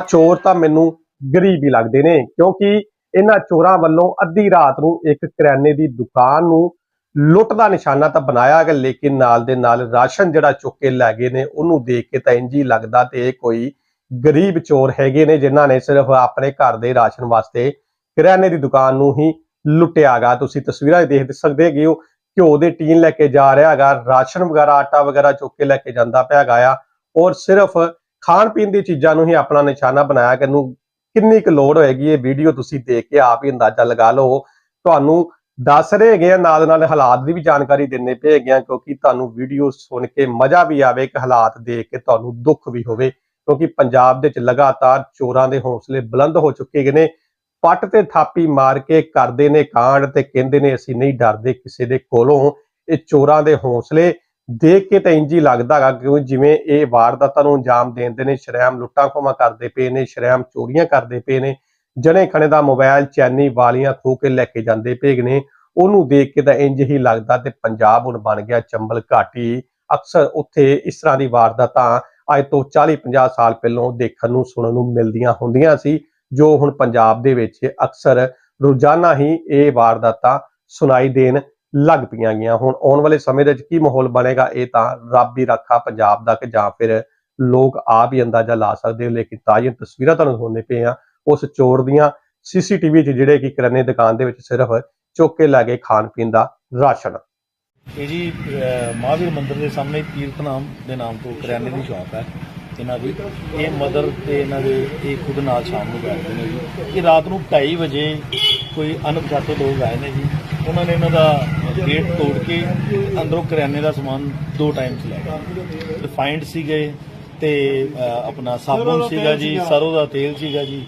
ਚੋਰ ਤਾਂ ਮੈਨੂੰ ਗਰੀਬ ਹੀ ਲੱਗਦੇ ਨੇ, ਕਿਉਂਕਿ ਇਹਨਾਂ ਚੋਰਾਂ ਵੱਲੋਂ ਅੱਧੀ ਰਾਤ ਨੂੰ ਇੱਕ ਕਰਿਆਨੇ ਦੀ ਦੁਕਾਨ ਨੂੰ ਲੁੱਟ ਦਾ ਨਿਸ਼ਾਨਾ ਤਾਂ ਬਣਾਇਆ ਗਿਆ, ਲੇਕਿਨ ਨਾਲ ਦੇ ਨਾਲ ਰਾਸ਼ਨ ਜਿਹੜਾ ਚੁੱਕ ਕੇ ਲੈ ਗਏ ਨੇ, ਉਹਨੂੰ ਦੇਖ ਕੇ ਤਾਂ ਇੰਜ ਹੀ ਲੱਗਦਾ ਤੇ ਇਹ ਕੋਈ ਗਰੀਬ ਚੋਰ ਹੈਗੇ ਨੇ ਜਿਨ੍ਹਾਂ ਨੇ ਸਿਰਫ ਆਪਣੇ ਘਰ ਦੇ ਰਾਸ਼ਨ ਵਾਸਤੇ ਕਰਿਆਨੇ ਦੀ ਦੁਕਾਨ ਨੂੰ ਹੀ ਲੁੱਟਿਆਗਾ ਤੁਸੀਂ ਤਸਵੀਰਾਂ ਦੇਖ ਸਕਦੇ ਹੈਗੇ ਹੋ, ਘਿਓ ਦੇ ਟੀਨ ਲੈ ਕੇ ਜਾ ਰਿਹਾ ਹੈਗਾ ਰਾਸ਼ਨ ਵਗੈਰਾ, ਆਟਾ ਵਗੈਰਾ ਚੁੱਕ ਕੇ ਲੈ ਕੇ ਜਾਂਦਾ ਪਿਆ ਹੈਗਾ ਆ, ਔਰ ਸਿਰਫ ਖਾਣ ਪੀਣ ਦੀ ਚੀਜ਼ਾਂ ਨੂੰ ਹੀ ਆਪਣਾ ਨਿਸ਼ਾਨਾ ਬਣਾਇਆ ਕਿ ਇਹਨੂੰ ਕਿੰਨੀ ਕੁ ਲੋੜ ਹੋਏਗੀ, ਇਹ ਵੀਡੀਓ ਤੁਸੀਂ ਦੇਖ ਕੇ ਆਪ ਹੀ ਅੰਦਾਜ਼ਾ ਲਗਾ ਲਓ। ਤੁਹਾਨੂੰ ਦੱਸ ਰਹੇ ਹੈਗੇ ਆ, ਨਾਲ ਨਾਲ ਹਾਲਾਤ ਦੀ ਵੀ ਜਾਣਕਾਰੀ ਦਿੰਨੇ ਪਏ ਹੈਗੇ ਆ, ਕਿਉਂਕਿ ਤੁਹਾਨੂੰ ਵੀਡੀਓ ਸੁਣ ਕੇ ਮਜ਼ਾ ਵੀ ਆਵੇ ਕਿ ਹਾਲਾਤ ਦੇਖ ਕੇ ਤੁਹਾਨੂੰ ਦੁੱਖ ਵੀ ਹੋਵੇ, ਕਿਉਂਕਿ ਪੰਜਾਬ ਦੇ ਵਿੱਚ ਲਗਾਤਾਰ ਚੋਰਾਂ ਦੇ ਹੌਸਲੇ ਬੁਲੰਦ ਹੋ ਚੁੱਕੇ ਗਏ ਨੇ। ਪੱਟ ਤੇ ਥਾਪੀ ਮਾਰ ਕੇ ਕਰਦੇ ਨੇ ਕਾਂਡ ਤੇ ਕਹਿੰਦੇ ਨੇ ਅਸੀਂ ਨਹੀਂ ਡਰਦੇ ਕਿਸੇ ਦੇ ਕੋਲੋਂ। ਇਹ ਚੋਰਾਂ ਦੇ ਹੌਸਲੇ ਦੇਖ ਕੇ ਤਾਂ ਇੰਜ ਹੀ ਲੱਗਦਾ ਹੈਗਾ ਕਿ ਜਿਵੇਂ ਇਹ ਵਾਰਦਾਤਾਂ ਨੂੰ ਅੰਜਾਮ ਦਿੰਦੇ ਨੇ, ਸ਼ਰੇਆਮ ਲੁੱਟਾਂ ਖੋਹਾਂ ਕਰਦੇ ਪਏ ਨੇ, ਸ਼ਰੇਆਮ ਚੋਰੀਆਂ ਕਰਦੇ ਪਏ ਨੇ, ਜਣੇ ਖਣੇ ਦਾ ਮੋਬਾਈਲ ਚੈਨੀ ਵਾਲੀਆਂ ਖੋ ਕੇ ਲੈ ਕੇ ਜਾਂਦੇ ਪਏ ਨੇ। ਉਹਨੂੰ ਦੇਖ ਕੇ ਤਾਂ ਇੰਜ ਹੀ ਲੱਗਦਾ ਤੇ ਪੰਜਾਬ ਹੁਣ ਬਣ ਗਿਆ ਚੰਬਲ ਘਾਟੀ। ਅਕਸਰ ਉੱਥੇ ਇਸ ਤਰ੍ਹਾਂ ਦੀ ਵਾਰਦਾਤਾਂ ਅੱਜ ਤੋਂ 40-50 ਸਾਲ ਪਹਿਲਾਂ ਦੇਖਣ ਨੂੰ, ਸੁਣਨ ਨੂੰ ਮਿਲਦੀਆਂ ਹੁੰਦੀਆਂ ਸੀ, ਜੋ ਹੁਣ ਪੰਜਾਬ ਦੇ ਵਿੱਚ ਅਕਸਰ ਰੋਜ਼ਾਨਾ ਹੀ ਇਹ ਵਾਰਦਾਤਾਂ ਸੁਣਾਈ ਦੇਣ ਲੱਗ ਪਈਆਂ ਗਈਆਂ। ਹੁਣ ਆਉਣ ਵਾਲੇ ਸਮੇਂ ਦੇ ਵਿੱਚ ਕੀ ਮਾਹੌਲ ਬਣੇਗਾ, ਇਹ ਤਾਂ ਰੱਬ ਹੀ ਰੱਖਾ ਪੰਜਾਬ ਦਾ ਕਿ ਜਾਂ ਫਿਰ ਲੋਕ ਆਪ ਹੀ ਅੰਦਾਜ਼ਾ ਲਾ ਸਕਦੇ ਹੋ। ਲੇਕਿਨ ਤਾਜ਼ੀਆਂ ਤਸਵੀਰਾਂ ਤੁਹਾਨੂੰ ਦਿਖਾਉਂਦੇ ਪਏ ਆ ਉਸ ਚੋਰ ਦੀਆਂ ਸੀਸੀਟੀਵੀ 'ਚ ਜਿਹੜੇ ਕਿ ਕਰਿਆਨੇ ਦੁਕਾਨ ਦੇ ਵਿੱਚ ਸਿਰਫ ਚੁੱਕ ਕੇ ਲੈ ਖਾਣ ਪੀਣ ਦਾ ਰਾਸ਼ਨ। ਇਹ ਜੀ ਮਹਾਵੀਰ ਮੰਦਿਰ ਦੇ ਸਾਹਮਣੇ ਤੀਰਥ ਨਾਮ ਦੇ ਨਾਮ ਤੋਂ ਕਰਿਆਨੇ ਦੀ ਸ਼ਾਪ ਹੈ। ਇਹਨਾਂ ਦੀ, ਇਹ ਮਦਰ ਤੇ ਇਹਨਾਂ ਦੇ, ਇਹ ਖੁਦ ਨਾਲ ਸ਼ਾਮ ਨੂੰ ਬੈਠਦੇ ਨੇ ਜੀ। ਇਹ ਰਾਤ ਨੂੰ 2:30 ਵਜੇ ਕੋਈ ਅਣਪਛਾਤੇ ਲੋਕ ਆਏ ਨੇ ਜੀ। ਉਹਨਾਂ ਨੇ ਇਹਨਾਂ ਦਾ ਗੇਟ ਤੋੜ ਕੇ ਅੰਦਰੋਂ ਕਰਿਆਨੇ ਦਾ ਸਮਾਨ ਦੋ ਟਾਈਮਸ ਲੈ ਗਏ। ਰਿਫਾਈਂਡ ਸੀਗੇ ਤੇ ਆਪਣਾ ਸਾਬਣ ਸੀਗਾ ਜੀ ਸਰੋਂ ਦਾ ਤੇਲ ਸੀਗਾ ਜੀ।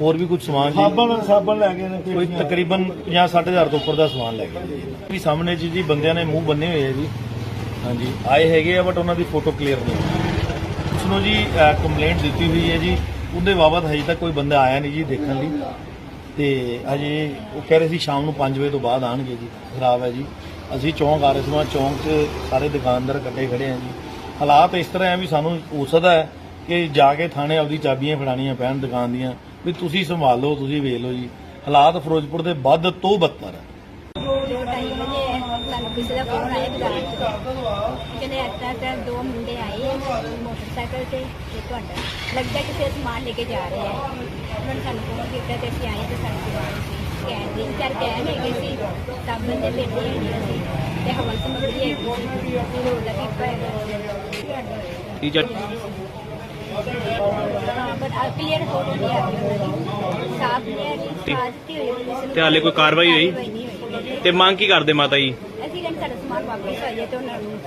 ਹੋਰ ਵੀ ਕੁਝ ਸਮਾਨ ਜੀ? ਸਾਬਣ ਸਾਬਣ ਲੈ ਗਏ ਨੇ ਕੋਈ ਤਕਰੀਬਨ 50 ਹਜ਼ਾਰ ਤੋਂ ਉੱਪਰ ਦਾ ਸਮਾਨ ਲੈ ਗਏ ਜੀ। ਵੀ ਸਾਹਮਣੇ ਜੀ ਜੀ ਬੰਦਿਆਂ ਨੇ ਮੂੰਹ ਬੰਨੇ ਹੋਏ ਆ ਜੀ। ਹਾਂਜੀ ਆਏ ਹੈਗੇ ਆ ਬਟ ਉਹਨਾਂ ਦੀ ਫੋਟੋ ਕਲੀਅਰ ਨਹੀਂ ਨੂੰ ਜੀ ਕੰਪਲੇਂਟ ਦਿੱਤੀ ਹੋਈ ਹੈ ਜੀ। ਉਹਦੇ ਬਾਬਤ ਹਜੇ ਤੱਕ ਕੋਈ ਬੰਦਾ ਆਇਆ ਨਹੀਂ ਜੀ ਦੇਖਣ ਲਈ। ਤੇ ਹਜੇ ਉਹ ਕਹਿ ਰਹੇ ਸੀ ਸ਼ਾਮ ਨੂੰ 5 ਵਜੇ ਤੋਂ ਬਾਅਦ ਆਣਗੇ ਜੀ। ਖਰਾਬ ਹੈ ਜੀ। ਅਸੀਂ ਚੌਂਕ ਆ ਰਹੇ ਸੀ ਚੌਂਕ 'ਚ ਸਾਰੇ ਦੁਕਾਨਦਾਰ ਇਕੱਠੇ ਖੜੇ ਆ ਜੀ। ਹਾਲਾਤ ਇਸ ਤਰ੍ਹਾਂ ਹੈ ਵੀ ਸਾਨੂੰ ਹੋ ਸਕਦਾ ਹੈ ਕਿ ਜਾ ਕੇ ਥਾਣੇ ਆਪਦੀ ਚਾਬੀਆਂ ਫੜਾਣੀਆਂ ਪੈਣ ਦੁਕਾਨ ਦੀਆਂ, ਵੀ ਤੁਸੀਂ ਸੰਭਾਲ ਲਓ ਤੁਸੀਂ ਵੇਖ ਲਓ ਜੀ। ਹਾਲਾਤ ਫਿਰੋਜ਼ਪੁਰ ਦੇ ਵੱਧ ਤੋਂ ਬੱਤਰ ਹੈ। ਕਿਸੇ ਦਾ ਫੋਨ ਆਇਆ ਬਾਜ਼ਾਰ ਤੋਂ ਕਹਿੰਦੇ ਇੱਦਾਂ ਤਾਂ ਦੋ ਮੁੰਡੇ ਆਏ ਆ ਮੋਟਰਸਾਈਕਲ ਤੇ ਤੇ ਤੁਹਾਡਾ ਲੱਗਦਾ ਕਿਸੇ ਸਮਾਨ ਲੈ ਕੇ ਜਾ ਰਹੇ ਆ। ਉਹਨਾਂ ਨੇ ਸਾਨੂੰ ਫੋਨ ਕੀਤਾ ਤੇ ਅਸੀਂ ਆਏ ਤੇ ਸੀ ਦੇ ਚਾਰ ਕਹਿਣ ਹੈਗੇ ਸੀ ਸਾਬਣ ਦੇ ਪੇਟੇ ਹੈਗੇ ਸੀ ਤੇ ਹਵਨ ਸਮੱਗਰੀ ਹੈਗੀ ਸੀ ਰੋਡ ਦਾ ਪੀਪਾ ਹੈਗਾ ਕੀ ਜੱਟ ਕਲੀਅਰ ਫੋਟੋ ਨਹੀਂ ਆ ਰਹੀ ਉਹਨਾਂ ਦੀ। ਸਾਫ਼ ਨਹੀਂ ਆ ਰਹੀ ਸਾਜ ਦਿੱਤੀ ਹੋਈ ਪੁਲਿਸ ਨੇ ਤੇ ਹਾਲੇ ਕੋਈ ਕਾਰਵਾਈ ਹੋਈ? ਤੇ ਮੰਗ ਕੀ ਕਰਦੇ ਮਾਤਾ ਜੀ? ਅਸੀਂ ਕਹਿੰਦੇ ਸਾਡਾ ਸਮਾਨ ਵਾਪਸ ਆ ਜਾਏ ਤੇ ਉਹਨਾਂ ਨੂੰ